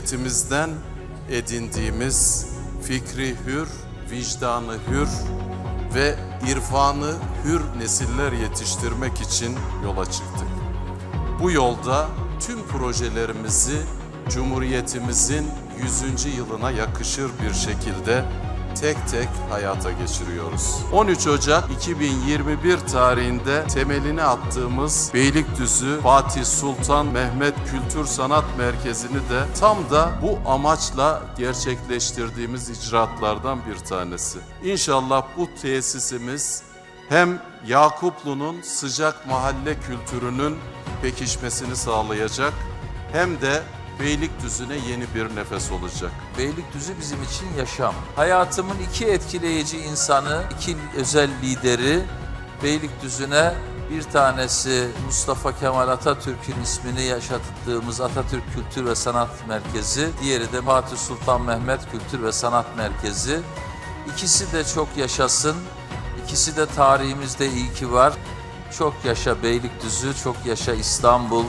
Cumhuriyetimizden edindiğimiz fikri hür, vicdanı hür ve irfanı hür nesiller yetiştirmek için yola çıktık. Bu yolda tüm projelerimizi Cumhuriyetimizin 100. yılına yakışır bir şekilde tek tek hayata geçiriyoruz. 13 Ocak 2021 tarihinde temelini attığımız Beylikdüzü Fatih Sultan Mehmet Kültür Sanat Merkezi'ni de tam da bu amaçla gerçekleştirdiğimiz icraatlardan bir tanesi. İnşallah bu tesisimiz hem Yakuplu'nun sıcak mahalle kültürünün pekişmesini sağlayacak hem de Beylikdüzü'ne yeni bir nefes olacak. Beylikdüzü bizim için yaşam. Hayatımın iki etkileyici insanı, iki özel lideri Beylikdüzü'ne bir tanesi Mustafa Kemal Atatürk'ün ismini yaşattığımız Atatürk Kültür ve Sanat Merkezi, diğeri de Fatih Sultan Mehmet Kültür ve Sanat Merkezi. İkisi de çok yaşasın, ikisi de tarihimizde iyi ki var. Çok yaşa Beylikdüzü, çok yaşa İstanbul,